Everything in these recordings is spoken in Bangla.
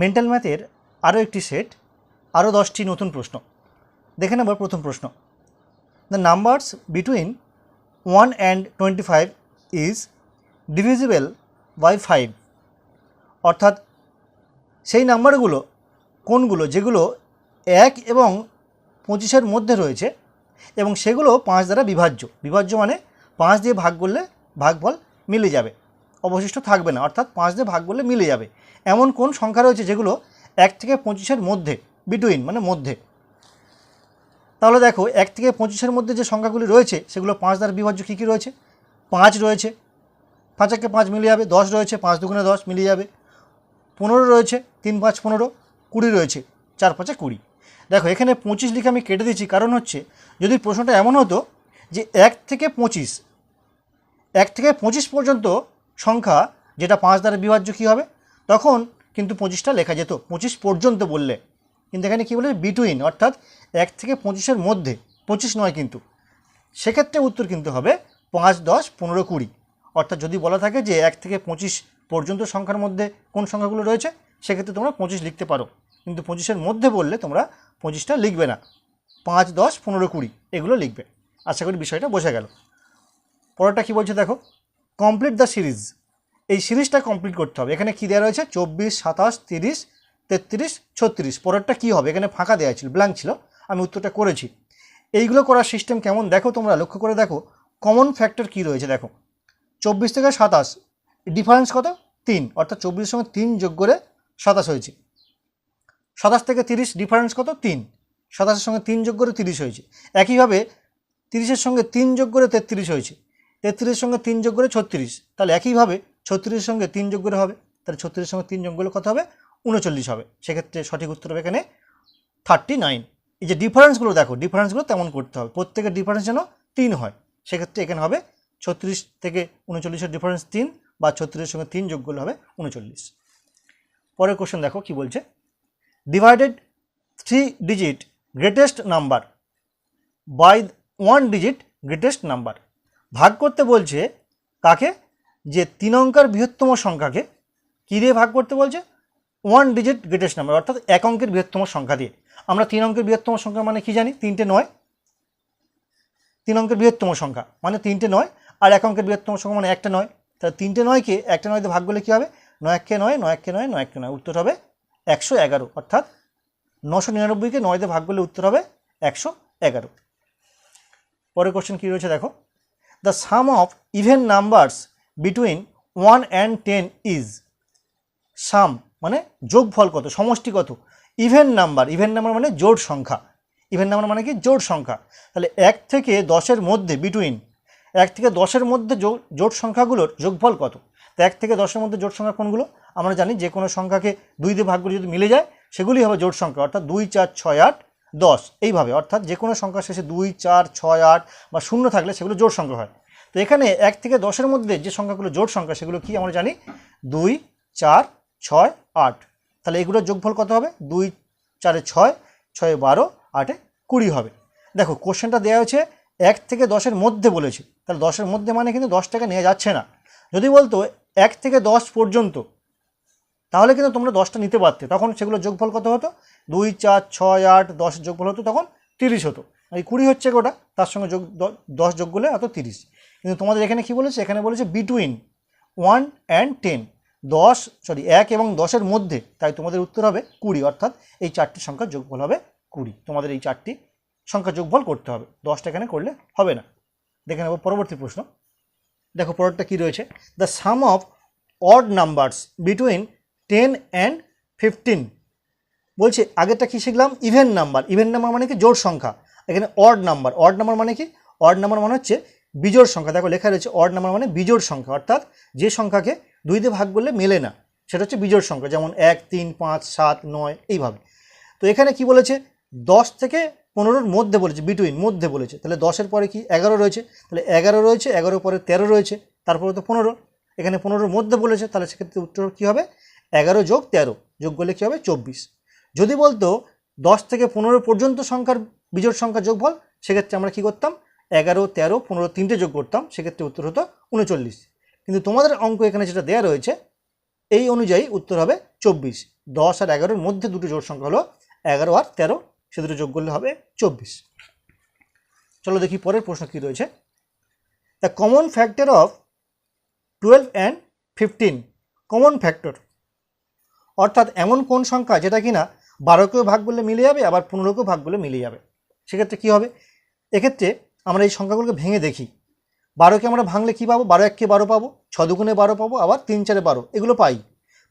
মেন্টাল ম্যাথের আরও একটি সেট আরও দশটি নতুন প্রশ্ন। দেখে নেব প্রথম প্রশ্ন। The numbers between one and twenty five is divisible by five অর্থাৎ সেই নাম্বারগুলো কোনগুলো, যেগুলো এক এবং পঁচিশের মধ্যে রয়েছে এবং সেগুলো পাঁচ দ্বারা বিভাজ্য। বিভাজ্য মানে পাঁচ দিয়ে ভাগ করলে ভাগফল মিলে যাবে। অবশিষ্ট থাকবে না, অর্থাৎ পাঁচ দিয়ে ভাগ করলে মিলে যাবে। এমন কোন সংখ্যা রয়েছে যেগুলো এক থেকে পঁচিশের মধ্যে বিটুইন মানে মধ্যে? তাহলে দেখো, এক থেকে পঁচিশের মধ্যে যে সংখ্যাগুলি রয়েছে, সেগুলো পাঁচ দ্বারা বিভাজ্য কী কী রয়েছে? পাঁচ রয়েছে। পাঁচ একে পাঁচ মিলে যাবে, দশ রয়েছে, পাঁচ দুগুণে দশ মিলে যাবে। পনেরো রয়েছে, তিন পাঁচ পনেরো, কুড়ি রয়েছে, চার পাঁচে কুড়ি। দেখো, এখানে পঁচিশ লিখে আমি কেটে দিচ্ছি কারণ হচ্ছে যদি প্রশ্নটা এমন হতো যে এক থেকে পঁচিশ, এক থেকে পঁচিশ পর্যন্ত সংখ্যা যেটা পাঁচ দ্বারা বিভাজ্য কী হবে? তখন কিন্তু পঁচিশটা লেখা যেত। পঁচিশ পর্যন্ত বললে। কিন্তু এখানে কী বলে? বিটুইন অর্থাৎ এক থেকে পঁচিশের মধ্যে। পঁচিশ নয় কিন্তু। সেক্ষেত্রে উত্তর কিন্তু হবে পাঁচ, দশ, পনেরো, কুড়ি। অর্থাৎ যদি বলা থাকে যে এক থেকে পঁচিশ পর্যন্ত সংখ্যার মধ্যে কোন সংখ্যাগুলো রয়েছে, সেক্ষেত্রে তোমরা পঁচিশ লিখতে পারো। কিন্তু পঁচিশের মধ্যে বললে তোমরা পঁচিশটা লিখবে না। পাঁচ, দশ, পনেরো, কুড়ি এগুলো লিখবে। আশা করি বিষয়টা বোঝা গেল। পরেরটা কী বলছে দেখো? কমপ্লিট দ্য সিরিজ এই সিরিজটা কমপ্লিট করতে হবে। এখানে কী দেওয়া রয়েছে? চব্বিশ, সাতাশ, তিরিশ, তেত্রিশ, ছত্রিশ। পরেরটা কী হবে? এখানে ফাঁকা দেওয়া ছিল ব্ল্যাঙ্ক ছিল। আমি উত্তরটা করেছি। এইগুলো করার সিস্টেম কেমন? দেখো তোমরা, লক্ষ্য করে দেখো। কমন ফ্যাক্টর কী রয়েছে দেখো? চব্বিশ থেকে সাতাশ। ডিফারেন্স কত? তিন। অর্থাৎ চব্বিশের সঙ্গে তিন যোগ করে সাতাশ হয়েছে। সাতাশ থেকে তিরিশ ডিফারেন্স কত? তিন। সাতাশের সঙ্গে তিন যোগ করে তিরিশ হয়েছে। একইভাবে তিরিশের সঙ্গে তিন যোগ করে তেত্রিশ হয়েছে। তেত্রিশের সঙ্গে তিন যোগ করে ছত্রিশ। তাহলে একইভাবে ছত্রিশের সঙ্গে তিন যোগ করে হবে, তাহলে ছত্রিশের সঙ্গে তিন যোগ করলে কত হবে? উনচল্লিশ হবে। সেক্ষেত্রে সঠিক উত্তর হবে এখানে থার্টি নাইন এই যে ডিফারেন্সগুলো দেখো ডিফারেন্সগুলো তেমন করতে হবে। প্রত্যেকের ডিফারেন্স যেন তিন হয়। সেক্ষেত্রে এখানে হবে ছত্রিশ থেকে উনচল্লিশের ডিফারেন্স তিন বা ছত্রিশের সঙ্গে তিন যোগ করলে হবে উনচল্লিশ। পরের কোশ্চেন দেখো কি বলছে? Divided three digit greatest number by one digit greatest number ভাগ করতে বলছে কাকে? যে তিন অঙ্কের বৃহত্তম সংখ্যাকে কী দিয়ে ভাগ করতে বলছে? ওয়ান ডিজিট গ্রেটেস্ট নাম্বার অর্থাৎ এক অঙ্কের বৃহত্তম সংখ্যা দিয়ে। আমরা তিন অঙ্কের বৃহত্তম সংখ্যা মানে কি জানি? তিনটে নয়। তিন অঙ্কের বৃহত্তম সংখ্যা মানে তিনটে নয়, আর এক অঙ্কের বৃহত্তম সংখ্যা মানে একটা নয়। তাহলে তিনটে নয়কে একটা নয়তে ভাগ করলে কী হবে? নয় এককে নয় নয় এককে নয় নয় এককে নয়, উত্তর হবে একশো এগারো। অর্থাৎ নশো নিরানব্বইকে নয়তে ভাগ করলে উত্তর হবে একশো এগারো। পরের কোশ্চেন কী রয়েছে দেখো? The sum of even numbers between one and ten is sum মানে যোগফল কত, সমষ্টি কত? ইভেন নাম্বার ইভেন নাম্বার মানে জোড় সংখ্যা। ইভেন নাম্বার মানে কি? জোড় সংখ্যা। তাহলে এক থেকে দশের মধ্যে বিটুইন এক থেকে দশের মধ্যে জো- জোড় সংখ্যাগুলোর যোগফল কত? তো এক থেকে দশের মধ্যে জোট সংখ্যা কোনগুলো? আমরা জানি যে কোনো সংখ্যাকে দুই দিয়ে ভাগ করে যদি মিলে যায়, সেগুলি হবে জোট সংখ্যা। অর্থাৎ দুই, চার, ছয়, আট দশ, এইভাবে। অর্থাৎ যে কোনো সংখ্যা শেষে দুই, চার, ছয়, আট বা শূন্য থাকলে সেগুলো জোড় সংখ্যা হয়। তো এখানে এক থেকে দশের মধ্যে যে সংখ্যাগুলো জোট সংখ্যা, সেগুলো কি আমরা জানি? দুই, চার, ছয়, আট। তাহলে এগুলোর যোগফল কত হবে? দুই, চারে ছয়, ছয়ে বারো, আটে কুড়ি হবে। দেখো, কোশ্চেনটা দেওয়া হয়েছে, এক থেকে দশের মধ্যে বলেছে। তাহলে দশের মধ্যে মানে কিন্তু দশ টাকা নেওয়া যাচ্ছে না। যদি বলতো, এক থেকে দশ পর্যন্ত তাহলে কিন্তু তোমরা দশটা নিতে পারতে। তখন সেগুলো যোগফল কত হতো? দুই, চার, ছয়, আট, দশ যোগফল হতো তখন তিরিশ হতো। এই কুড়ি হচ্ছে গোটা তার সঙ্গে যোগ দশ যোগ করলে হতো তিরিশ। কিন্তু তোমাদের এখানে কি বলেছে? এখানে বলেছে বিটুইন ওয়ান অ্যান্ড টেন দশ সরি এক এবং দশের মধ্যে, তাই তোমাদের উত্তর হবে কুড়ি। অর্থাৎ এই চারটি সংখ্যার যোগফল হবে কুড়ি। তোমাদের এই চারটি সংখ্যা যোগফল করতে হবে। দশটা এখানে করলে হবে না। দেখে নেব পরবর্তী প্রশ্ন। দেখো পরেরটা কী রয়েছে? The sum of odd numbers between ten and fifteen বলছে, আগেরটা কী শিখলাম? ইভেন নাম্বার ইভেন নাম্বার মানে কি? জোড় সংখ্যা। এখানে অড নাম্বার অড নাম্বার মানে কি? অড নাম্বার মানে হচ্ছে বিজোড় সংখ্যা। দেখো, লেখা রয়েছে অড নাম্বার মানে বিজোড় সংখ্যা। অর্থাৎ যে সংখ্যাকে দুই দিয়ে ভাগ করলে মেলে না। সেটা হচ্ছে বিজোড় সংখ্যা। যেমন এক, তিন, পাঁচ, সাত, নয়, এইভাবে। তো এখানে কি বলেছে? দশ থেকে পনেরোর মধ্যে বলেছে বিটুইন মধ্যে বলেছে। তাহলে দশের পরে কি? এগারো রয়েছে। তাহলে এগারো রয়েছে, এগারোর পরে তেরো রয়েছে, তারপরে তো পনেরো। এখানে পনেরোর মধ্যে বলেছে, তাহলে সেক্ষেত্রে উত্তর কী হবে? এগারো যোগ তেরো, যোগ করলে কী হবে? চব্বিশ। যদি বলতো দশ থেকে পনেরো পর্যন্ত সংখ্যার বিজোড় সংখ্যা যোগফল, সেক্ষেত্রে আমরা কী করতাম? এগারো, তেরো, পনেরো তিনটে যোগ করতাম, সেক্ষেত্রে উত্তর হতো উনচল্লিশ। কিন্তু তোমাদের অঙ্ক এখানে যেটা দেওয়া রয়েছে, এই অনুযায়ী উত্তর হবে চব্বিশ। দশ আর এগারোর মধ্যে দুটো জোড় সংখ্যা হলো এগারো আর তেরো, সে দুটো যোগ করলে হবে চব্বিশ। চলো দেখি পরের প্রশ্ন কী রয়েছে। The common factor of twelve and fifteen common factor অর্থাৎ এমন কোন সংখ্যা যেটা কি কিনা বারোকেও ভাগ করলে মিলে যাবে, আবার পনেরোকেও ভাগ করলে মিলে যাবে। সেক্ষেত্রে কী হবে? এক্ষেত্রে আমরা এই সংখ্যাগুলোকে ভেঙে দেখি। বারোকে আমরা ভাঙলে কী পাবো? বারো এককে বারো পাবো ছ দুগুণে বারো পাবো, আবার তিন চারে বারো, এগুলো পাই।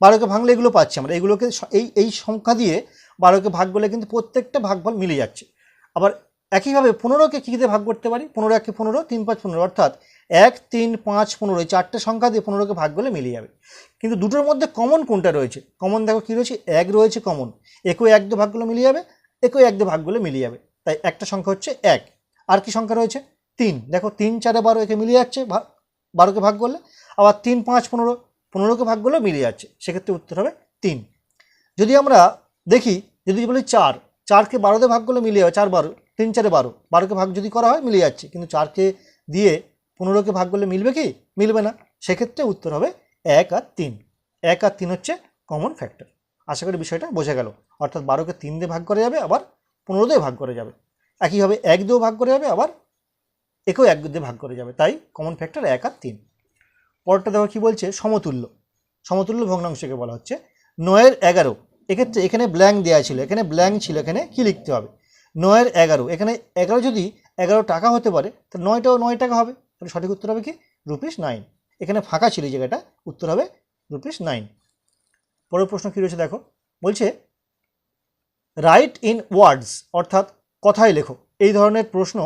বারোকে ভাঙলে এগুলো পাচ্ছি আমরা। এগুলোকে এই এই সংখ্যা দিয়ে বারোকে ভাগ করলে কিন্তু প্রত্যেকটা ভাগফল মিলে যাচ্ছে। আবার একইভাবে পনেরোকে কী দিয়ে ভাগ করতে পারি? পনেরো, একে পনেরো, তিন, পাঁচ, পনেরো। অর্থাৎ এক, তিন, পাঁচ, পনেরো, এই চারটে সংখ্যা দিয়ে পনেরোকে ভাগ করলে মিলে যাবে। কিন্তু দুটোর মধ্যে কমন কোনটা রয়েছে? কমন দেখো কী রয়েছে? এক রয়েছে কমন একই এক দিয়ে ভাগগুলো মিলে যাবে একই এক দিয়ে ভাগগুলো মিলে যাবে। তাই একটা সংখ্যা হচ্ছে এক। আর কি সংখ্যা রয়েছে? তিন। দেখো তিন, চারে বারো একে মিলিয়ে যাচ্ছে বারোকে ভাগ করলে। আবার তিন, পাঁচ, পনেরো, পনেরোকে ভাগ করলেও মিলিয়ে যাচ্ছে। সেক্ষেত্রে উত্তর হবে তিন। যদি আমরা দেখি, যদি বলি চার, চারকে বারোতে ভাগ করলে মিলিয়ে যাবে, চার, বারো। তিন চারে বারো। বারোকে ভাগ যদি করা হয়, মিলে যাচ্ছে। কিন্তু চারকে দিয়ে পনেরোকে ভাগ করলে মিলবে কি? মিলবে না। সেক্ষেত্রে উত্তর হবে এক আর তিন। এক আর তিন হচ্ছে কমন ফ্যাক্টর আশা করি বিষয়টা বোঝা গেল। অর্থাৎ বারোকে তিন দিয়ে ভাগ করা যাবে, আবার পনেরো দিয়ে ভাগ করা যাবে। একইভাবে এক দিয়েও ভাগ করা যাবে, আবার একেও এক দিয়ে ভাগ করা যাবে। তাই কমন ফ্যাক্টর এক আর তিন। পরটা দেখো কী বলছে? সমতুল্য। সমতুল্য ভগ্নাংশকে বলা হচ্ছে। নয়ের এগারো। এক্ষেত্রে এখানে ব্ল্যাঙ্ক দেওয়া ছিল। এখানে ব্ল্যাঙ্ক ছিল। এখানে কি লিখতে হবে? নয়ের এগারো। এখানে এগারো যদি এগারো টাকা হতে পারে, তাহলে নয়টাও নয় টাকা হবে। তাহলে সঠিক উত্তর হবে কি? Rupees nine. এখানে ফাঁকা ছিল জায়গাটা, উত্তর হবে রুপিস নাইন। পরের প্রশ্ন কী রয়েছে দেখো? বলছে রাইট ইন ওয়ার্ডস অর্থাৎ কথায় লেখো। এই ধরনের প্রশ্ন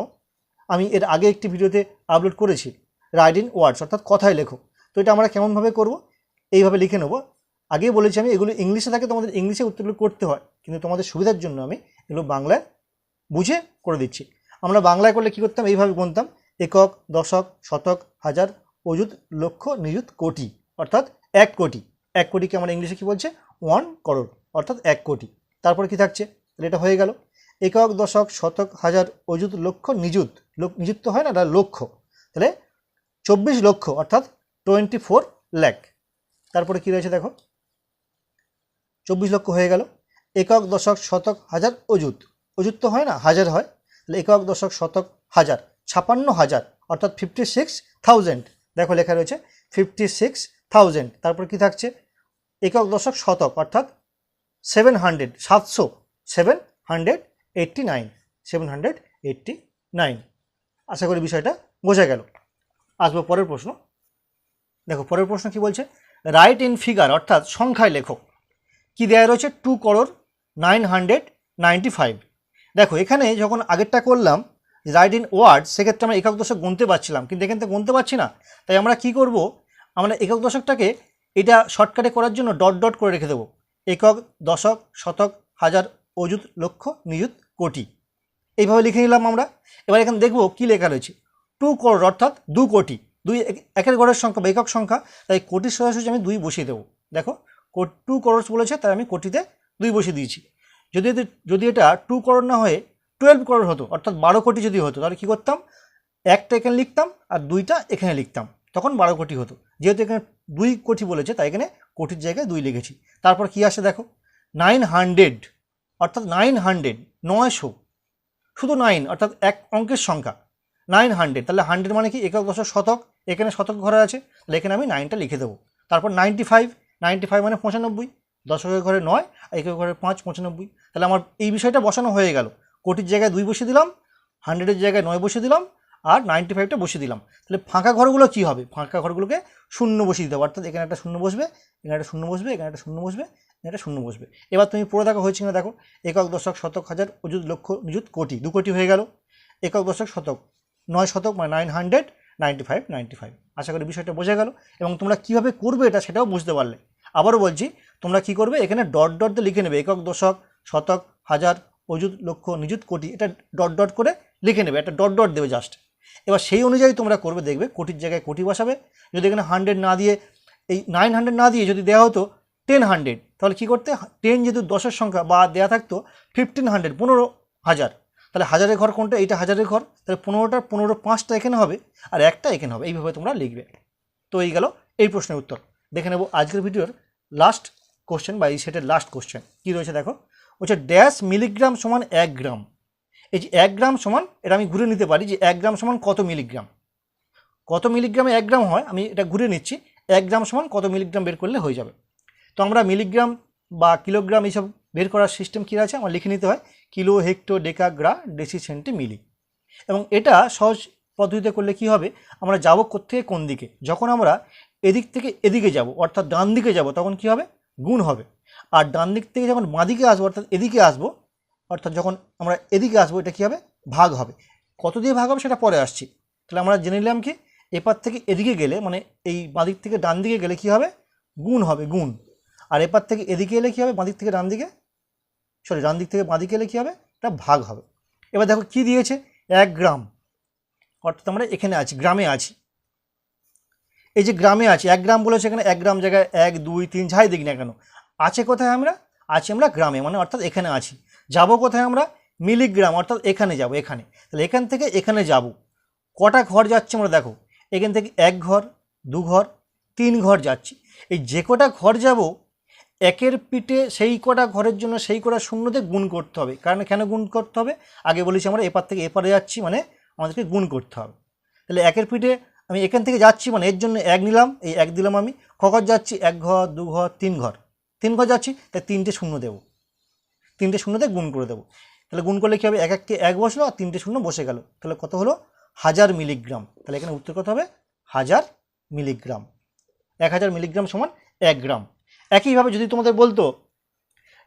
আমি এর আগে একটি ভিডিওতে আপলোড করেছি। রাইট ইন ওয়ার্ডস অর্থাৎ কথায় লেখো। তো এটা আমরা কেমনভাবে করব? এইভাবে লিখে নেব। আগেই বলেছি আমি, এগুলো ইংলিশে থাকে, তোমাদের ইংলিশে উত্তরগুলো করতে হয়। কিন্তু তোমাদের সুবিধার জন্য আমি এগুলো বাংলায় বুঝে করে দিচ্ছি। আমরা বাংলায় করলে কী করতাম? এইভাবে গুনতাম। একক, দশক, শতক, হাজার, অযুত, লক্ষ, নিযুত, কোটি। অর্থাৎ এক কোটি। এক কোটিকে আমরা ইংলিশে কী বলছে? ওয়ান করোড়। অর্থাৎ এক কোটি। তারপরে কি থাকছে? এটা হয়ে গেল। একক, দশক, শতক, হাজার, অযুত, লক্ষ, নিযুত। নিযুক্ত হয় না, এটা লক্ষ। তাহলে চব্বিশ লক্ষ, অর্থাৎ টোয়েন্টি ফোর ল্যাক তারপরে কী রয়েছে দেখো? চব্বিশ লক্ষ হয়ে গেল। একক, দশক, শতক, হাজার, অযুত। অযুত হয় না, হাজার হয়, তাহলে একক দশক শতক হাজার, ছাপান্ন হাজার, অর্থাৎ ফিফটি সিক্স থাউজেন্ড দেখো লেখা রয়েছে ফিফটি সিক্স থাউজেন্ড তারপর কি থাকছে? একক দশক শতক, অর্থাৎ সেভেন হান্ড্রেড সাতশো seven hundred eighty nine seven hundred eighty nine আশা করি বিষয়টা বোঝা গেল। আসব পরের প্রশ্ন। দেখো, পরের প্রশ্ন কি বলছে? রাইট ইন ফিগার অর্থাৎ সংখ্যায় লেখো। কি দেওয়া রয়েছে? Two crore nine hundred ninety five দেখো, এখানে যখন আগেরটা করলাম রাইট ইন ওয়ার্ড সেক্ষেত্রে আমরা একক দশক গুনতে পারছিলাম, কিন্তু এখান থেকে গুনতে পারছি না। তাই আমরা কি করব? আমরা একক দশকটাকে এটা শর্টকাটে করার জন্য ডট ডট করে রেখে দেবো। একক দশক, শতক, হাজার, অযুত, লক্ষ, নিযুত, কোটি। এইভাবে লিখে নিলাম আমরা। এবার এখানে দেখব কি লেখা রয়েছে। টু করোড় অর্থাৎ দু কোটি। দুই এক- একের ঘরের সংখ্যা বা একক সংখ্যা, তাই কোটির সোজাসুজি আমি দুই বসিয়ে দেবো। দেখো টু করোড়স বলেছে, তাই আমি কোটিতে দুই বসিয়ে দিয়েছি। যদি যদি এটা টু করোর না হয়ে টুয়েলভ করোর হতো, অর্থাৎ বারো কোটি যদি হতো, তাহলে কী করতাম? একটা এখানে লিখতাম আর দুইটা এখানে লিখতাম। তখন বারো কোটি হতো। যেহেতু এখানে দুই কোটি বলেছে, তাই এখানে কোটির জায়গায় দুই লিখেছি। তারপর কি আসে দেখো? নাইন হান্ড্রেড অর্থাৎ নাইন হান্ড্রেড নয়শো। শুধু নাইন অর্থাৎ এক অঙ্কের সংখ্যা। নাইন হান্ড্রেড তাহলে হান্ড্রেড মানে কি? একক দশক শতক। এখানে শতক ঘরে আছে, তাহলে এখানে আমি নাইনটা লিখে দেবো। তারপর নাইনটি ফাইভ নাইনটি ফাইভ মানে পঁচানব্বই। দশকের ঘরে নয়, আর একের ঘরে পাঁচ, পঁচানব্বই। তাহলে আমার এই বিষয়টা বসানো হয়ে গেল। কোটির জায়গায় দুই বসিয়ে দিলাম, হান্ড্রেডের জায়গায় নয় বসিয়ে দিলাম, আর নাইনটি ফাইভটা বসিয়ে দিলাম। তাহলে ফাঁকা ঘরগুলো কী হবে? ফাঁকা ঘরগুলোকে শূন্য বসিয়ে দিতে হবে। অর্থাৎ এখানে একটা শূন্য বসবে, এখানে একটা শূন্য বসবে, এখানে একটা শূন্য বসবে, এখানে একটা শূন্য বসবে। এবার তুমি পুরো দেখা হয়েছে কিনা দেখো। একক, দশক, শতক, হাজার, অযুত, লক্ষ, নিযুত, কোটি। দু কোটি হয়ে গেল। একক, দশক, শতক। নয় শতক মানে nine hundred ninety five ninety five আশা করি বিষয়টা বোঝা গেল। এবং তোমরা কীভাবে করবে এটা সেটাও বুঝতে পারলে। আবারও বলছি তোমরা কি করবে? এখানে ডট ডট দিয়ে লিখে নেবে। একক, দশক, শতক, হাজার, অযুত, লক্ষ, নিযুত, কোটি। এটা ডট ডট করে লিখে নেবে। একটা ডট ডট দেবে জাস্ট এবার সেই অনুযায়ী তোমরা করবে, দেখবে কোটির জায়গায় কোটি বসাবে। যদি এখানে হান্ড্রেড না দিয়ে, এই নাইন হান্ড্রেড না দিয়ে যদি দেওয়া হতো টেন হান্ড্রেড তাহলে কী করতে? টেন যেহেতু দশের সংখ্যা বা দেওয়া থাকতো ফিফটিন হান্ড্রেড পনেরো হাজার। তাহলে হাজারের ঘর কোনটা? এইটা হাজারের ঘর। তাহলে পনেরোটা পনেরো পাঁচটা এখানে হবে, আর একটা এখানে হবে। এইভাবে তোমরা লিখবে। তো এই গেল এই প্রশ্নের উত্তর। দেখে নেব আজকের ভিডিওর লাস্ট কোশ্চেন বা এই সেটের লাস্ট কোশ্চেন কী রয়েছে দেখো? বলছে ড্যাশ মিলিগ্রাম সমান এক গ্রাম এই যে এক গ্রাম সমান, এটা আমি ঘুরে নিতে পারি যে এক গ্রাম সমান কত মিলিগ্রাম কত মিলিগ্রামে এক গ্রাম হয়, আমি এটা ঘুরে নিচ্ছি, এক গ্রাম সমান কত মিলিগ্রাম বের করলে হয়ে যাবে। তো আমরা মিলিগ্রাম বা কিলোগ্রাম এইসব বের করার সিস্টেম কী আছে? আমার লিখে নিতে হয় kilo hecto deca gram deci centi milli এবং এটা সহজ পদ্ধতিতে করলে কি হবে? আমরা যাব কোথেকে কোন দিকে? যখন আমরা এদিক থেকে এদিকে যাব, অর্থাৎ ডান দিকে যাব, তখন কি হবে? গুণ হবে। আর ডান দিক থেকে যখন বাঁদিকে আসব, অর্থাৎ এদিকে আসব, অর্থাৎ যখন আমরা এদিকে আসব, এটা কী হবে? ভাগ হবে। কত দিয়ে ভাগ হবে সেটা পরে আসছি। তাহলে আমরা জেনে নিলাম কি, এপার থেকে এদিকে গেলে মানে এই বাঁদিক থেকে ডান দিকে গেলে কি হবে? গুণ হবে, গুণ। আর এপার থেকে এদিকে এলে কী হবে? বাঁদিক থেকে ডান দিকে? সরি, ডান দিক থেকে বাঁদিকে এলে কী হবে? এটা ভাগ হবে। এবার দেখো কি দিয়েছে? এক গ্রাম। অর্থাৎ আমরা এখানে আছি, গ্রামে আছি। এই যে গ্রামে আছে, এক গ্রাম বলেছে এখানে, এক গ্রাম জায়গায় এক, দুই, তিন, যাই দেখি না কেন। আছে কোথায় আমরা? আছি আমরা গ্রামে মানে অর্থাৎ এখানে আছি। যাব কোথায় আমরা? মিলিগ্রাম, অর্থাৎ এখানে যাব, এখানে। তাহলে এখান থেকে এখানে যাব। কটা ঘর যাচ্ছে আমরা দেখো। এখান থেকে এক ঘর, দু ঘর, তিন ঘর যাচ্ছি। এই যে কটা ঘর যাব, একের পিঠে সেই কটা ঘরের জন্য সেই কটা শূন্যতে গুণ করতে হবে। কারণ কেন গুণ করতে হবে? আগে বলেছি আমরা এপার থেকে এপারে যাচ্ছি মানে আমাদেরকে গুণ করতে হবে। তাহলে একের পিঠে আমি এখান থেকে যাচ্ছি মানে এর জন্য এক নিলাম, এই এক দিলাম আমি। ঘর যাচ্ছি, এক ঘর, দু ঘর, তিন ঘর। তিন ঘর যাচ্ছি তাই তিনটে শূন্য দেবো। তিনটে শূন্যতে গুণ করে দেবো। তাহলে গুণ করলে কী হবে? এক এককে এক বসল, আর তিনটে শূন্য বসে গেল। তাহলে কত হলো? হাজার মিলিগ্রাম। তাহলে এখানে উত্তর কত হবে? হাজার মিলিগ্রাম। এক হাজার মিলিগ্রাম সমান এক গ্রাম। একইভাবে যদি তোমাদের বলতো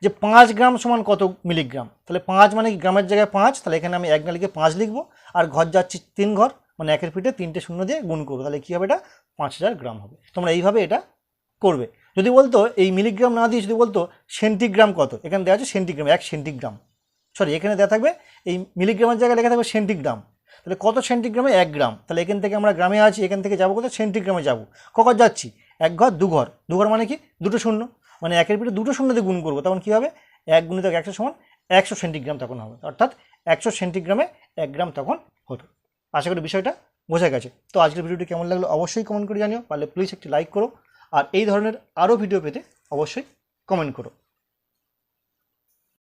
যে পাঁচ গ্রাম সমান কত মিলিগ্রাম? তাহলে পাঁচ মানে গ্রামের জায়গায় পাঁচ। তাহলে এখানে আমি এক না লিখে পাঁচ লিখব। আর ঘর যাচ্ছি তিন ঘর। মানে একের পিঠে তিনটে শূন্য দিয়ে গুণ করব। তাহলে কী হবে এটা? পাঁচ হাজার গ্রাম হবে। তোমরা এইভাবে এটা করবে। যদি বলতো এই মিলিগ্রাম না দিয়ে যদি বলতো সেন্টিগ্রাম কত? এখানে দেওয়া আছে সেন্টিগ্রাম, এক সেন্টিগ্রাম। সরি, এখানে দেওয়া থাকবে এই মিলিগ্রামের জায়গায় লেখা থাকবে সেন্টিগ্রাম। তাহলে কত সেন্টিগ্রামে? এক গ্রাম। তাহলে এখান থেকে আমরা গ্রামে আছি, এখান থেকে যাব কোথায়? সেন্টিগ্রামে যাব। কখন যাচ্ছি? এক ঘর, দু ঘর। দু ঘর মানে কি? দুটো শূন্য। মানে একের পিঠে দুটো শূন্য দিয়ে গুণ করব। তখন কী হবে? এক গুণিত একশো সমান একশো সেন্টিগ্রাম তখন হবে। অর্থাৎ একশো সেন্টিগ্রামে এক গ্রাম তখন হতো। আশা করি বিষয়টা বোঝা গেছে। তো আজকের ভিডিওটি কেমন লাগল অবশ্যই কমেন্ট করে জানিও, পারলে প্লিজ একটি লাইক করো, আর এই ধরনের আরও ভিডিও পেতে অবশ্যই কমেন্ট করো।